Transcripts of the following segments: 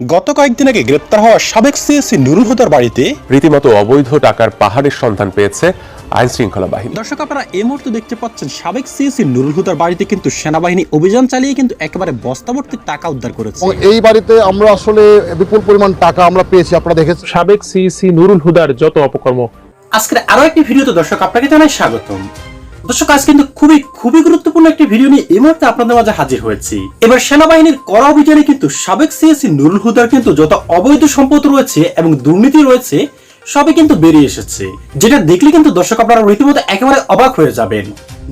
গত কয়েকদিন আগে গ্রেপ্তার হওয়া সাবেক সিএসি নুরুল হুদার বাড়িতে রীতিমতো অবৈধ টাকার পাহাড়ের সন্ধান পেয়েছে আইন শৃঙ্খলা বাহিনী। দর্শক আপনারা এই মুহূর্তে দেখতে পাচ্ছেন সাবেক সিএসি নুরুল হুদার বাড়িতে কিন্তু সেনাবাহিনী অভিযান চালিয়ে কিন্তু একেবারে বস্তাভর্তি টাকা উদ্ধার করেছে। এবং এই বাড়িতে আমরা আসলে বিপুল পরিমাণ টাকা আমরা পেয়েছি আপনারা দেখেছেন। সাবেক সিইসি নুরুল হুদার যত অপকর্ম। আজকের আরও একটি ভিডিওতে দর্শক আপনাকে জানাই স্বাগতম। দর্শক, আজ কিন্তু খুবই খুবই গুরুত্বপূর্ণ একটি ভিডিও নিয়ে এই মুহূর্তে আপনাদের মাঝে হাজির হয়েছি। এবার সেনাবাহিনীর কড়া অভিযানে কিন্তু সাবেক সিএসি নুরুল হুদার কিন্তু যত অবৈধ সম্পদ রয়েছে এবং দুর্নীতি রয়েছে, সবই কিন্তু বেরিয়ে এসেছে। যেটা দেখলে কিন্তু দর্শক, আপনারা রীতিমতো একেবারে অবাক হয়ে যাবেন।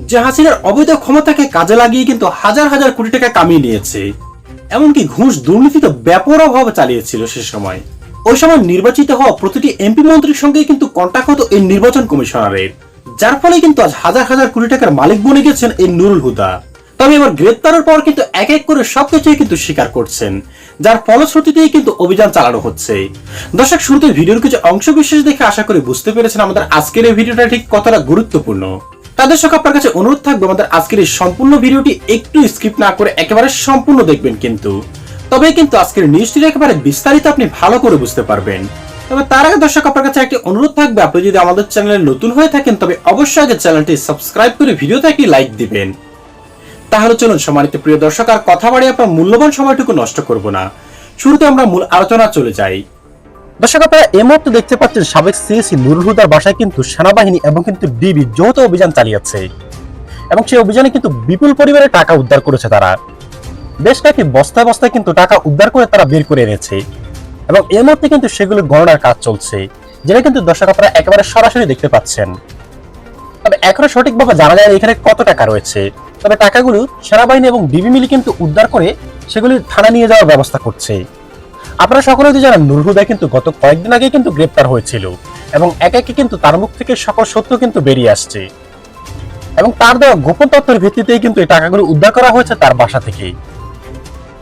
যে হাসিনার অবৈধ ক্ষমতাকে কাজে লাগিয়ে কিন্তু হাজার হাজার কোটি টাকা কামিয়ে নিয়েছে। এমনকি ঘুষ দুর্নীতি তো ব্যাপকভাবে চালিয়েছিল সে সময়। ওই সময় নির্বাচিত হওয়া প্রতিটি এমপি মন্ত্রীর সঙ্গে কিন্তু কন্টাক্ট হতো এই নির্বাচন কমিশনারের। যার ফলে কিন্তু আজ হাজার হাজার কোটি টাকার মালিক বনে গেছেন এই নুরুল হুদা। তবে এবার গ্রেপ্তারের পর কিন্তু এক এক করে সবকিছুই কিন্তু স্বীকার করছেন, যার ফলশ্রুতিতেই কিন্তু অভিযান চালানো হচ্ছে। দর্শক, শুরুতে ভিডিওর কিছু অংশ বিশেষ দেখে আশা করি বুঝতে পেরেছেন আমাদের আজকের এই ভিডিওটা ঠিক কতটা গুরুত্বপূর্ণ। তাদের সঙ্গে আপনার কাছে অনুরোধ থাকবে, আমাদের আজকের এই সম্পূর্ণ ভিডিওটি একটু স্কিপ না করে একেবারে সম্পূর্ণ দেখবেন কিন্তু। তবে কিন্তু আজকের নিউজটির একেবারে বিস্তারিত আপনি ভালো করে বুঝতে পারবেন। তবে তার আগে দর্শক, আপনার কাছে একটি অনুরোধ থাকবে। আপনি যদি আমাদের চ্যানেলে নতুন হয়ে থাকেন, তবে অবশ্যই আগে চ্যানেলটি সাবস্ক্রাইব করে ভিডিওতে একটি লাইক দিবেন। তাহলে চলুন, সম্মানিত প্রিয় দর্শক, আর কথা বাড়িয়ে আপনার মূল্যবান সময়টুকু নষ্ট করব না। শুরুতে আমরা মূল আলোচনা চলে যাই। দর্শক, আপনারা এই মুহূর্তে দেখতে পাচ্ছেন সাবেক সিএসি নুরুল হুদার বাসায় কিন্তু সেনাবাহিনী এবং কিন্তু ডিবি যৌথ অভিযান চালিয়েছে। এবং সেই অভিযানে কিন্তু বিপুল পরিমাণে টাকা উদ্ধার করেছে তারা। বেশ কয়েকটি বস্তায় বস্তায় কিন্তু টাকা উদ্ধার করে তারা বের করে এনেছে। এবং এর মধ্যে কিন্তু সেগুলো গণনার কাজ চলছে, যেটা কিন্তু দর্শক আপনারা একেবারে সরাসরি দেখতে পাচ্ছেন। তবে এখনও সঠিকভাবে জানা যায় এখানে কত টাকা রয়েছে। তবে টাকাগুলো সেনাবাহিনী এবং ডিবি মিলে কিন্তু উদ্ধার করে সেগুলি থানা নিয়ে যাওয়ার ব্যবস্থা করছে। আপনারা সকলে যদি জানেন নুরহুদা কিন্তু গত কয়েকদিন আগে কিন্তু গ্রেপ্তার হয়েছিল এবং একে একে কিন্তু তার মুখ থেকে সকল সত্য কিন্তু বেরিয়ে আসছে। এবং তার দেওয়া গোপন তথ্যের ভিত্তিতেই কিন্তু এই টাকাগুলো উদ্ধার করা হয়েছে তার বাসা থেকেই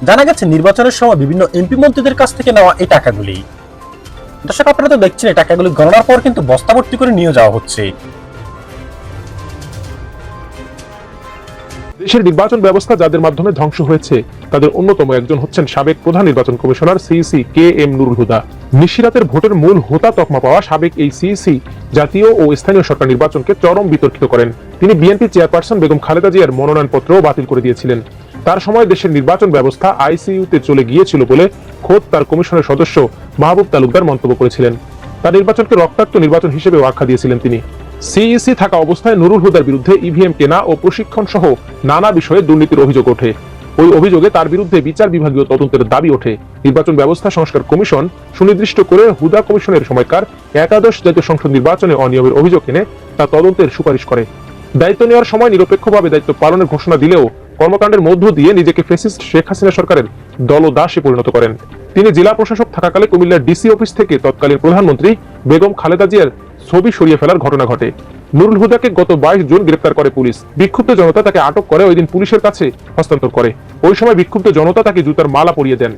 জানা গেছে, নির্বাচনের সময় বিভিন্ন এমপি মন্ত্রীদের কাছ থেকে নেওয়া এই টাকাগুলি। দর্শক, আপনারা তো দেখছেন, এই টাকাগুলি গণনার পর কিন্তু বস্তাভর্তি করে নিয়ে যাওয়া হচ্ছে। দেশের নির্বাচন ব্যবস্থা যাদের মাধ্যমে ধ্বংস হয়েছে, তাদের অন্যতম একজন হচ্ছেন সাবেক প্রধান নির্বাচন commissioner CEC K M Nurul Huda. নিশিরাতের ভোটের মূল হোতা তকমা পাওয়া সাবেক এই সিইসি জাতীয় ও স্থানীয় সরকার নির্বাচনকে চরম বিতর্কিত করেন। তিনি বিএনপি চেয়ারপারসন বেগম খালেদা জিয়ার মনোনয়নপত্রও বাতিল করে দিয়েছিলেন। তার সময় দেশের নির্বাচন ব্যবস্থা আইসিইউতে চলে গিয়েছিল বলে খোদ তার কমিশনের সদস্য মাহবুব তালুকদার মন্তব্য করেছিলেন। তার নির্বাচনকে রক্তাক্ত নির্বাচন হিসেবে আখ্যা দিয়েছিলেন তিনি। সিইসি থাকা অবস্থায় নুরুল হুদার বিরুদ্ধে ইভিএম কেনা ও প্রশিক্ষণ সহ নানা বিষয়ে দুর্নীতির অভিযোগ ওঠে। ওই অভিযোগে তার বিরুদ্ধে বিচার বিভাগীয় তদন্তের দাবি ওঠে। নির্বাচন ব্যবস্থা সংস্কার কমিশন সুনির্দিষ্ট করে হুদা কমিশনের সময়কার একাদশ জাতীয় সংসদ নির্বাচনে অনিয়মের অভিযোগ এনে তা তদন্তের সুপারিশ করে। দায়িত্ব নেওয়ার সময় নিরপেক্ষভাবে দায়িত্ব পালনের ঘোষণা দিলেও কর্মকাণ্ডের মধ্য দিয়ে নিজেকে ফেসিস্ট শেখ হাসিনা সরকারের দলদাসে পরিণত করেন। তিনি জেলা প্রশাসক থাকাকালে কুমিল্লার ডিসি অফিস থেকে তৎকালীন প্রধানমন্ত্রী বেগম খালেদা জিয়ার ছবি সরিয়ে ফেলার ঘটনা ঘটে। নুরুল হুদাকে গত বাইশ জুন গ্রেপ্তার করে পুলিশ। বিক্ষুব্ধ জনতা তাকে আটক করে ওই দিন পুলিশের কাছে হস্তান্তর করে। ওই সময় বিক্ষুব্ধ জনতা তাকে জুতার মালা পরিয়ে দেন।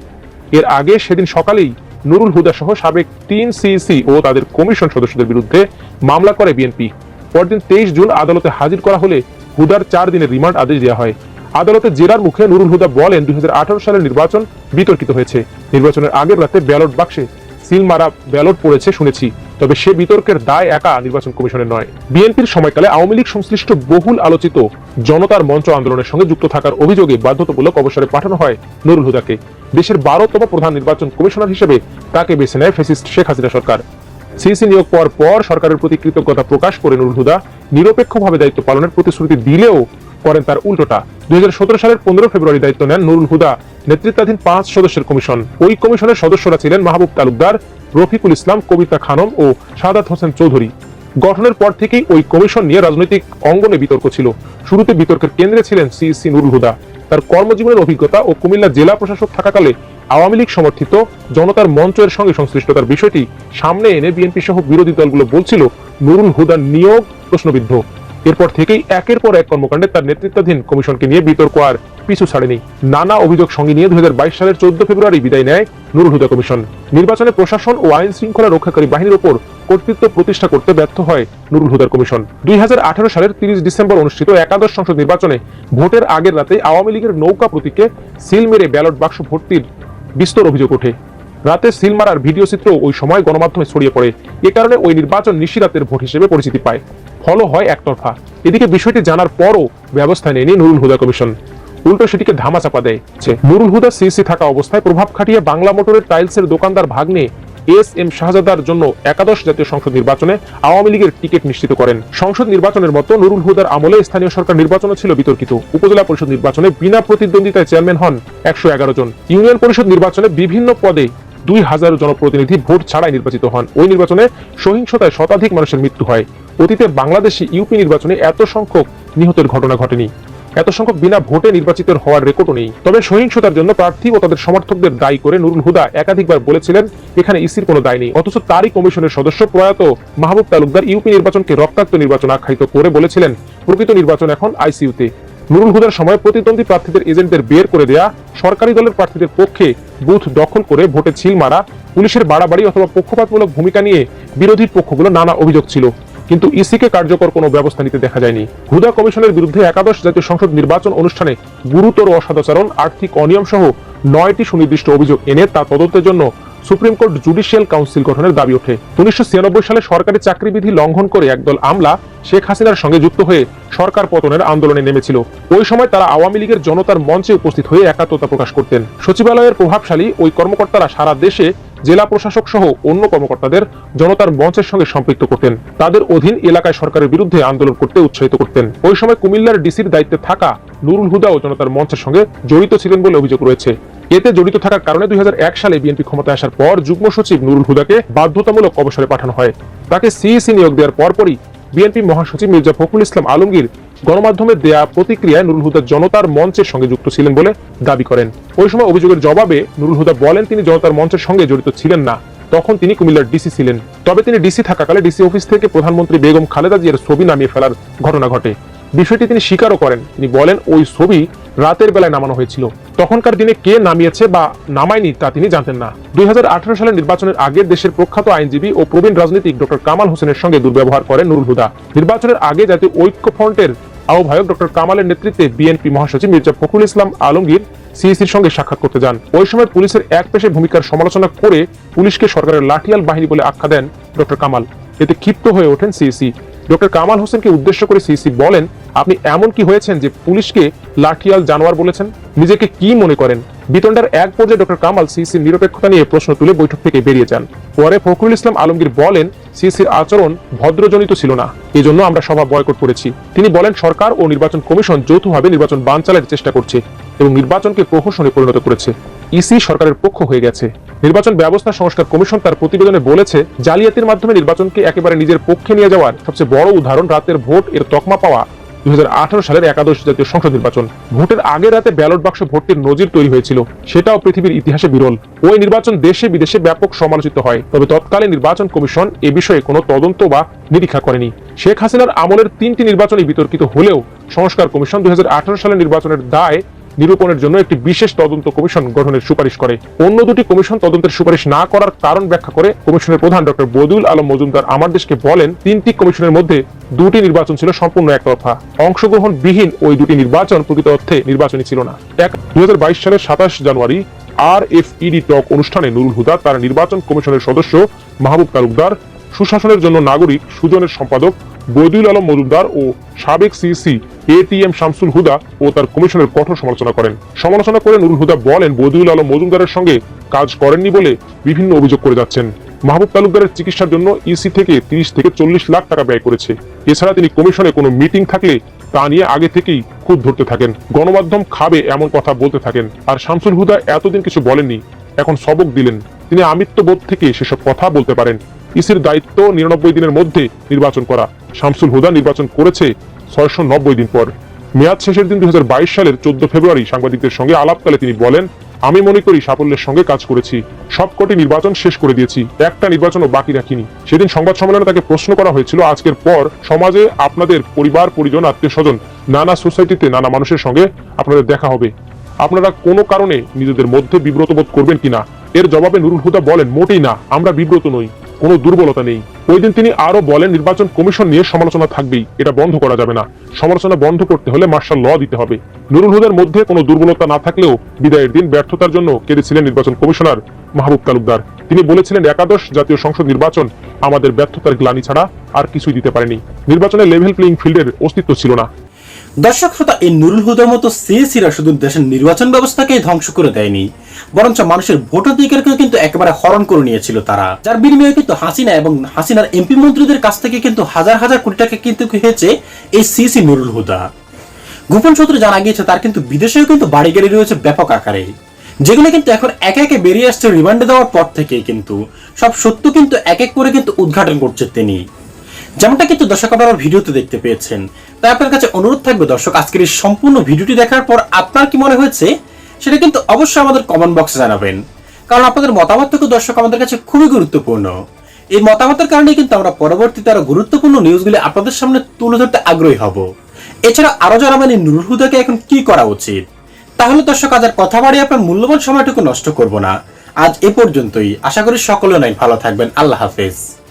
এর আগে সেদিন সকালেই নুরুল হুদা সহ সাবেক তিন সিইসি ও তাদের কমিশন সদস্যদের বিরুদ্ধে মামলা করে বিএনপি। পরদিন তেইশ জুন আদালতে হাজির করা হলে হুদার চার দিনের রিমান্ড আদেশ দেওয়া হয়। আদালতে জেরার মুখে নুরুল হুদা বলেন দুই সালের নির্বাচন বিতর্কিত হয়েছে। নির্বাচনের আগের রাতে ব্যালট বাক্সে সিল মারা ব্যালট পড়েছে শুনেছি, তবে সে বিতর্কের দায় একা নির্বাচন কমিশনের নয়। বিএনপির সময়কালে আওয়ামী লীগ সংশ্লিষ্ট বহুল আলোচিত জনতার মঞ্চ আন্দোলনের সঙ্গে যুক্ত থাকার অভিযোগে বাধ্যতামূলক অবসরে পাঠানো হয় নুরুল হুদাকে। দেশের বারোতম প্রধান নির্বাচন কমিশনার হিসেবে তাকে বেছে নেয় ফেসিস্ট শেখ হাসিনা সরকার। সিসি নিয়োগ পাওয়ার পর সরকারের প্রতি কৃতজ্ঞতা প্রকাশ করে নুরুল হুদা নিরপেক্ষভাবে দায়িত্ব পালনের প্রতিশ্রুতি দিলেও করেন তার উল্টোটা। দুই হাজার সতেরো সালের পনেরো ফেব্রুয়ারি দায়িত্ব নেন নুরুল হুদা। নেতৃত্বাধীন পাঁচ সদস্যের কমিশন। ওই কমিশনের সদস্যরা ছিলেন মাহবুব তালুকদার, রফিকুল ইসলাম, কবিতা খানম ও সাদাত হোসেন চৌধুরী। গঠনের পর থেকেই ওই কমিশন নিয়ে রাজনৈতিক অঙ্গনে বিতর্ক ছিল। শুরুতে বিতর্কের কেন্দ্রে ছিলেন সিইসি নুরুল হুদা। তার কর্মজীবনের অভিজ্ঞতা ও কুমিল্লা জেলা প্রশাসক থাকাকালে আওয়ামী লীগ সমর্থিত জনতার মঞ্চের সঙ্গে সংশ্লিষ্টতার বিষয়টি সামনে এনে বিএনপি সহ বিরোধী দলগুলো বলছিল, নুরুল হুদার নিয়োগ প্রশ্নবিদ্ধ। এরপর থেকেই একের পর এক কর্মকাণ্ডে তার নেতৃত্বাধীন কমিশনকে নিয়ে বিতর্ক আর পিছু ছাড়েনি। নানা অভিযোগ সঙ্গে নিয়ে দুই সালের চোদ্দ ফেব্রুয়ারি বিদায় নেয় নুরুল হুদা কমিশন। নির্বাচনে প্রশাসন ও আইন শৃঙ্খলা রক্ষাকারী বাহিনীর ওপর কর্তৃত্ব প্রতিষ্ঠা করতে ব্যর্থ হয় নুরুল হুদার কমিশন। দুই সালের তিরিশ ডিসেম্বর অনুষ্ঠিত একাদশ সংসদ নির্বাচনে ভোটের আগের রাতে আওয়ামী লীগের নৌকা প্রতীকে সিল মেরে ব্যালট বাক্স ভর্তির বিস্তর অভিযোগ ওঠে। রাতে সিল মারার ভিডিও চিত্র ওই সময় গণমাধ্যমে ছড়িয়ে পড়ে। এ কারণে ওই নির্বাচন নিশিরাতের ভোট হিসেবে পরিচিতি পায়। ফলও হয় একতরফা। এদিকে বিষয়টি জানার পরও ব্যবস্থা নেয়নি নুরুল হুদা কমিশন। উল্টো সেটিকে ধামাচাপা দেয় নুরুল হুদা সিসি থাকা অবস্থায় প্রভাব খাটিয়ে বাংলা মোটরের টাইলসের দোকানদার ভাগ্নে এস এম শাহজাদার জন্য একাদশ জাতীয় সংসদ নির্বাচনে আওয়ামী লীগের টিকিট নিশ্চিত করেন। সংসদ নির্বাচনের মতো নুরুল হুদার আমলে স্থানীয় সরকার নির্বাচনও ছিল বিতর্কিত। উপজেলা পরিষদ নির্বাচনে বিনা প্রতিদ্বন্দ্বিতায় চেয়ারম্যান হন একশো এগারো জন। ইউনিয়ন পরিষদ নির্বাচনে বিভিন্ন পদে দুই হাজার জনপ্রতিনিধি ভোট ছাড়াই নির্বাচিত হন। ওই নির্বাচনে সহিংসতায় শতাধিক মানুষের মৃত্যু হয়। অতীতে বাংলাদেশে ইউপি নির্বাচনে এত সংখ্যক নিহতের ঘটনা ঘটেনি। এত সংখ্যক বিনা ভোটে নির্বাচিত হওয়ার রেকর্ডও নেই। তবে সহিংসতার জন্য প্রার্থী ও তাদের সমর্থকদের দায়ী করে নুরুল হুদা একাধিকবার বলেছিলেন, এখানে ইসির কোনো দায় নেই। অথচ তারই কমিশনের সদস্য প্রয়াত মাহবুব তালুকদার ইউপি নির্বাচনকে রক্তাক্ত নির্বাচন আখ্যায়িত করে বলেছিলেন, প্রকৃত নির্বাচন এখন আইসিইউতে নুরুল হুদার সময় প্রতিদ্বন্দ্বী প্রার্থীদের এজেন্টদের বের করে দেয়া, সরকারি দলের প্রার্থীদের পক্ষে বুথ দখল করে ভোটে ছিল মারা, পুলিশের বাড়াবাড়ি অথবা পক্ষপাতমূলক ভূমিকা নিয়ে বিরোধী পক্ষগুলো নানা অভিযোগ ছিল। কিন্তু ইসিকে কার্যকর কোনো ব্যবস্থা নিতে দেখা যায়নি। হুদা কমিশনের বিরুদ্ধে একাদশ জাতীয় সংসদ নির্বাচন অনুষ্ঠানে গুরুতর অসদাচরণ আর্থিক অনিয়ম সহ নয়টি সুনির্দিষ্ট অভিযোগ এনে তা তদন্তের জন্য সুপ্রিম কোর্ট জুডিশিয়াল কাউন্সিল গঠনের দাবি ওঠে। উনিশশো ছিয়ানব্বই সালে সরকারি চাকরিবিধি লঙ্ঘন করে একদল আমলা শেখ হাসিনার সঙ্গে যুক্ত হয়ে সরকার পতনের আন্দোলনে নেমেছিল। ওই সময় তারা আওয়ামী লীগের জনতার মঞ্চে উপস্থিত হয়ে একাত্মতা প্রকাশ করতেন। সচিবালয়ের প্রভাবশালী ওই কর্মকর্তারা সারা দেশে জেলা প্রশাসক সহ অন্য কর্মকর্তাদের জনতার মঞ্চের সঙ্গে সম্পৃক্ত করতেন। তাদের অধীন এলাকায় সরকারের বিরুদ্ধে আন্দোলন করতে উৎসাহিত করতেন। ওই সময় কুমিল্লার ডিসির দায়িত্বে থাকা নুরুল হুদা ও জনতার মঞ্চের সঙ্গে জড়িত ছিলেন বলে অভিযোগ রয়েছে। এতে জড়িত থাকার কারণে দুই হাজার এক সালে বিএনপি ক্ষমতায় আসার পর যুগ্ম সচিব নুরুল হুদাকে বাধ্যতামূলক অবসরে পাঠানো হয়। তাকে সিইসি নিয়োগ দেওয়ার পরপরই বিএনপি মহাসচিব মির্জা ফখরুল ইসলাম আলমগীর গণমাধ্যমে দেয়া প্রতিক্রিয়ায় নুরুল হুদা জনতার মঞ্চের সঙ্গে যুক্ত ছিলেন বলে দাবি করেন। ওই সময় অভিযোগের জবাবে নুরুল হুদা বলেন, তিনি জনতার মঞ্চের সঙ্গে জড়িত ছিলেন না। তখন তিনি কুমিল্লার ডিসি ছিলেন। তবে তিনি ডিসি থাকাকালে ডিসি অফিস থেকে প্রধানমন্ত্রী বেগম খালেদা জিয়ার ছবি নামিয়ে ফেলার ঘটনা ঘটে। বিষয়টি তিনি স্বীকারও করেন। তিনি বলেন, ওই ছবি রাতের বেলায় নামানো হয়েছিল। তখনকার দিনে কে নামিয়েছে বা নামায়নি তা তিনি জানতেন না। দুই হাজার আঠারো সালের নির্বাচনের আগে দেশের প্রখ্যাত আইনজীবী ও প্রবীণ রাজনীতিক ডক্টর কামাল হোসেনের সঙ্গে দুর্ব্যবহার করেন নুরুল হুদা। নির্বাচনের আগে জাতীয় ঐক্য ফ্রন্টের আহ্বায়ক ডক্টর কামালের নেতৃত্বে বিএনপি মহাসচিব মির্জা ফখরুল ইসলাম আলমগীর সিইসির সঙ্গে সাক্ষাৎ করতে যান। ওই সময় পুলিশের এক পেশে ভূমিকার সমালোচনা করে পুলিশকে সরকারের লাঠিয়াল বাহিনী বলে আখ্যা দেন ডক্টর কামাল। এতে ক্ষিপ্ত হয়ে ওঠেন সিইসি। ডক্টর কামাল হোসেনকে উদ্দেশ্য করে সিইসি বলেন, আপনি এমন কি হয়েছেন যে পুলিশকে লাঠিয়াল জানোয়ার বলেছেন? নিজেকে কি মনে করেন? বিতণ্ডার এক পর্যায়ে ডক্টর কামাল সিইসির নিরপেক্ষতা নিয়ে প্রশ্ন তুলে বৈঠক থেকে বেরিয়ে যান। পরে ফখরুল ইসলাম আলমগীর বলেন সিইসির আচরণ ভদ্রজনিত ছিল না। এজন্য আমরা সভা বয়কট করেছি। তিনি বলেন, সরকার ও নির্বাচন কমিশন যৌথভাবে নির্বাচন বানচালের চেষ্টা করছে এবং নির্বাচনকে প্রহসনে পরিণত করেছে। ইসি সরকারের পক্ষ হয়ে গেছে। নির্বাচন ব্যবস্থা সংস্কার কমিশন তার প্রতিবেদনে বলেছে, জালিয়াতির মাধ্যমে নির্বাচনকে একেবারে নিজের পক্ষে নিয়ে যাওয়ার সবচেয়ে বড় উদাহরণ রাতের ভোট এর তকমা পাওয়া। দুই সালের একাদশ জাতীয় সংসদ নির্বাচন। ভোটের আগে রাতে ব্যালট বাক্স ভর্তির নজির তৈরি হয়েছিল। সেটাও পৃথিবীর ইতিহাসে বিরল। ওই নির্বাচন দেশে বিদেশে ব্যাপক সমালোচিত হয়। তবে তৎকালীন নির্বাচন কমিশন এ বিষয়ে কোনো তদন্ত বা নিরীক্ষা করেনি। শেখ হাসিনার আমলের তিনটি নির্বাচনই বিতর্কিত হলেও সংস্কার কমিশন দুই হাজার আঠারো সালের নির্বাচনের দায় নিরূপণের জন্য একটি বিশেষ তদন্ত কমিশন গঠনের সুপারিশ করে। অন্য দুটি কমিশন তদন্তের সুপারিশ না করার কারণ ব্যাখ্যা করে কমিশনের প্রধান ডক্টর বদিউল আলম মজুমদার আমার দেশকে বলেন, তিনটি কমিশনের মধ্যে দুটি নির্বাচন ছিল সম্পূর্ণ একতরফা। অংশগ্রহণবিহীন ওই দুটি নির্বাচন প্রকৃত অর্থে নির্বাচনী ছিল না। এক, দুই সালের সাতাশ জানুয়ারি আর এফ ইডি টক অনুষ্ঠানে নুরুল হুদা তার নির্বাচন কমিশনের সদস্য মাহবুব তালুকদার, সুশাসনের জন্য নাগরিক সুজনের সম্পাদক বদিউল আলম মজুমদার ও সাবেক সিসি এটিএম শামসুল হুদা ও তার কমিশনের কঠোর সমালোচনা করেন। সমালোচনা করে নুরুল হুদা বলেন বদিউল আলম মজুমদারের সঙ্গে কাজ করেননি বলে বিভিন্ন অভিযোগ করে যাচ্ছেন। মাহবুব তালুকদারের চিকিৎসার জন্য ইসি থেকে তিরিশ থেকে চল্লিশ লাখ টাকা ব্যয় করেছে। এছাড়া তিনি কমিশনে কোনো মিটিং থাকলে তা নিয়ে আগে থেকেই খুব ধরতে থাকেন। গণমাধ্যম খাবে এমন কথা বলতে থাকেন। আর শামসুল হুদা এতদিন কিছু বলেননি, এখন সবক দিলেন। তিনি আমিত্ববোধ থেকে সেসব কথা বলতে পারেন। ইসির দায়িত্ব নিরানব্বই দিনের মধ্যে নির্বাচন করা। শামসুল হুদা নির্বাচন করেছে ছয়শো নব্বই দিন পর। মেয়াদ শেষের দিন দু হাজার বাইশ সালের চোদ্দ ফেব্রুয়ারি সাংবাদিকদের সঙ্গে আলাপকালে তিনি বলেন, আমি মনে করি সাফল্যের সঙ্গে কাজ করেছি। সবকটি নির্বাচন শেষ করে দিয়েছি। একটা নির্বাচনও বাকি রাখিনি। সেদিন সংবাদ সম্মেলনে তাকে প্রশ্ন করা হয়েছিল, আজকের পর সমাজে আপনাদের পরিবার, পরিজন আত্মীয় স্বজন নানা সোসাইটিতে নানা মানুষের সঙ্গে আপনাদের দেখা হবে। আপনারা কোনো কারণে নিজেদের মধ্যে বিব্রত বোধ করবেন কিনা এর জবাবে নুরুল হুদা বলেন, মোটেই না, আমরা বিব্রত নই। কোনো দুর্বলতা নেই। ওই দিন তিনি আরও বলেন, নির্বাচন কমিশন নিয়ে সমালোচনা থাকবেই, এটা বন্ধ করা যাবে না। সমালোচনা বন্ধ করতে হলে মার্শাল ল দিতে হবে। নুরুল হুদার মধ্যে কোনো দুর্বলতা না থাকলেও বিদায়ের দিন ব্যর্থতার জন্য কেঁদেছিলেন নির্বাচন কমিশনার মাহবুব তালুকদার। তিনি বলেছিলেন, একাদশ জাতীয় সংসদ নির্বাচন আমাদের ব্যর্থতার গ্লানি ছাড়া আর কিছুই দিতে পারেনি। নির্বাচনে লেভেল প্লেইং ফিল্ডের অস্তিত্ব ছিল না। দর্শক শ্রোতা, এই নুরুল হুদার মতো সিএসিরা শুধু দেশের নির্বাচন ব্যবস্থাকে ধ্বংস করে দেয়নি, বরঞ্চ মানুষের ভোটাধিকারকে কিন্তু একেবারে হরণ করে নিয়েছিল তারা। যার বিনিময়ে কিন্তু হাসিনা এবং হাসিনার এমপি মন্ত্রীদের কাছ থেকে কিন্তু হাজার হাজার কোটি টাকা কিন্তু হয়েছে এই সিএসি নুরুল হুদা। গোপন সূত্রে জানা গিয়েছে, তার কিন্তু বিদেশেও কিন্তু বাড়ি গাড়ি রয়েছে ব্যাপক আকারে। যেগুলো কিন্তু এখন একে একে বেরিয়ে আসছে রিমান্ডে দেওয়ার পর থেকে কিন্তু। সব সত্য কিন্তু এক এক করে কিন্তু উদ্ঘাটন করছে তিনি। যেমনটা কিন্তু দর্শক আপনারা ভিডিওতে দেখতে পেয়েছেন। তাই আপনার কাছে অনুরোধ থাকবে দর্শক, আজকের এই সম্পূর্ণ ভিডিওটি দেখার পর আপনার কি মনে হয়েছে? সেটা কিন্তু অবশ্যই আমাদের কমেন্ট বক্সে জানাবেন। কারণ আপনাদের মতামত থেকে দর্শক আমাদের কাছে খুবই গুরুত্বপূর্ণ। এই মতামতের কারণে কিন্তু আমরা পরবর্তীতে আরও গুরুত্বপূর্ণ নিউজগুলি আপনাদের সামনে তুলে ধরতে আগ্রহী হব। এছাড়া আরও জানাবেন এই নুরুল হুদাকে এখন কি করা উচিত? তাহলে দর্শক, আজ আর কথা বাড়িয়ে আপনার মূল্যবান সময়টুকু নষ্ট করব না। আজ এ পর্যন্তই। আশা করি সকলে অনেক ভালো থাকবেন। আল্লাহ হাফেজ।